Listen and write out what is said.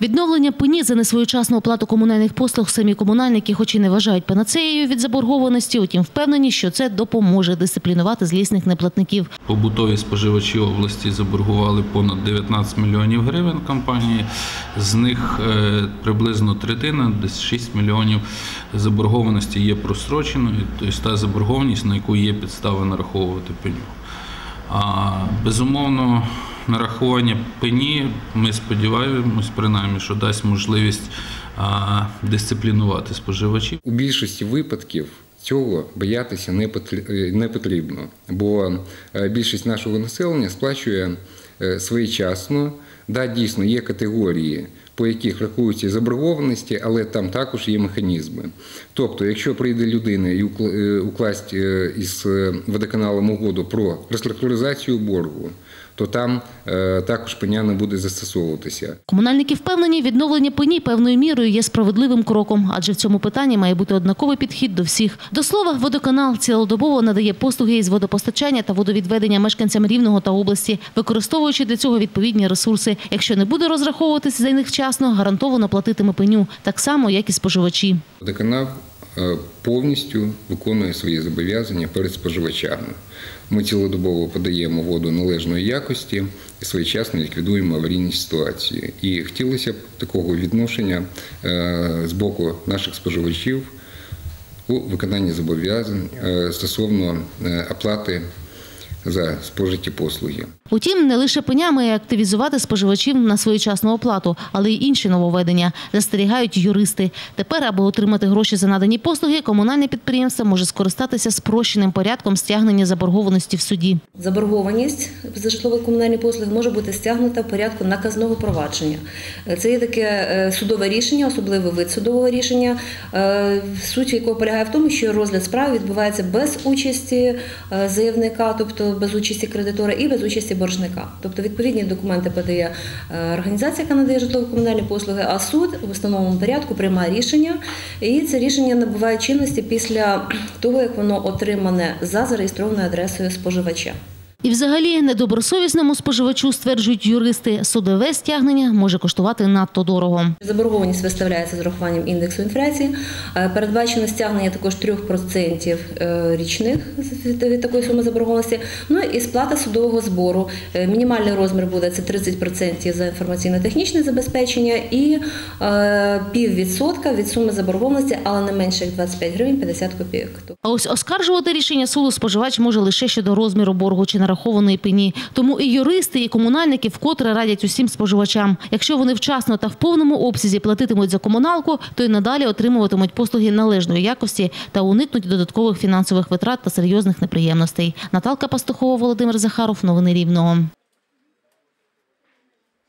Відновлення пені за несвоєчасну оплату комунальних послуг самі комунальники, хоч і не вважають панацеєю від заборгованості, утім впевнені, що це допоможе дисциплінувати злісних неплатників. Побутові споживачі області заборгували понад 19 мільйонів гривень компанії. З них е, приблизно третина, десь 6 мільйонів заборгованості є простроченою, тобто та заборгованість, на яку є підстави нараховувати пеню. Безумовно, нарахування пені, ми сподіваємось, принаймні, що дасть можливість дисциплінувати споживачів. У більшості випадків цього боятися не е, потрібно, бо е, більшість нашого населення сплачує е, своєчасно. Да, дійсно, є категорії, по яких рахуються заборгованості, але там також є механізми. Тобто, якщо прийде людина і укла- е, укласть е, із е, водоканалом угоду про реструктуризацію боргу, то там е, також пеня не буде застосовуватися. Комунальники впевнені, відновлення пені певною мірою є справедливим кроком, адже в цьому питанні має бути однаковий підхід до всіх. До слова, водоканал цілодобово надає послуги із водопостачання та водовідведення мешканцям Рівного та області, використовуючи для цього відповідні ресурси. Якщо не буде розраховуватися за них вчасно, гарантовано платитиме пеню, так само як і споживачі. Водоканал повністю виконує свої зобов'язання перед споживачами. Ми цілодобово подаємо воду належної якості і своєчасно ліквідуємо аварійні ситуації. І хотілося б такого відношення е, з боку наших споживачів у виконанні зобов'язань е, стосовно е, оплати за спожиті послуги. Утім, не лише пеня має активізувати споживачів на своєчасну оплату, але й інші нововведення, застерігають юристи. Тепер, аби отримати гроші за надані послуги, комунальне підприємство може скористатися спрощеним порядком стягнення заборгованості в суді. Заборгованість за житлово-комунальні послуги може бути стягнута в порядку наказного провадження. Це є таке е, судове рішення, особливий вид судового рішення, е, суть якого полягає в тому, що розгляд справи відбувається без участі е, заявника, тобто без участі кредитора і без участі боржника. Тобто відповідні документи подає е, організація, яка надає житлово-комунальні послуги, а суд в установленому порядку приймає рішення, і це рішення набуває чинності після того, як воно отримане за зареєстрованою адресою споживача. І взагалі недобросовісному споживачу, стверджують юристи, судове стягнення може коштувати надто дорого. Заборгованість виставляється з урахуванням індексу інфляції. Е, Передбачено стягнення також 3% е, річних від такої суми заборгованості. Ну і сплата судового збору. Е, Мінімальний розмір буде це 30% за інформаційно-технічне забезпечення і піввідсотка від суми заборгованості, але не менше як 25 гривень 50 копійок. А ось оскаржувати рішення суду споживач може лише щодо розміру боргу чи нарахованої пені. Тому і юристи, і комунальники вкотре радять усім споживачам. Якщо вони вчасно та в повному обсязі платитимуть за комуналку, то й надалі отримуватимуть послуги належної якості та уникнуть додаткових фінансових витрат та серйозних неприємностей. Наталка Пастухова, Володимир Захаров. Новини Рівного.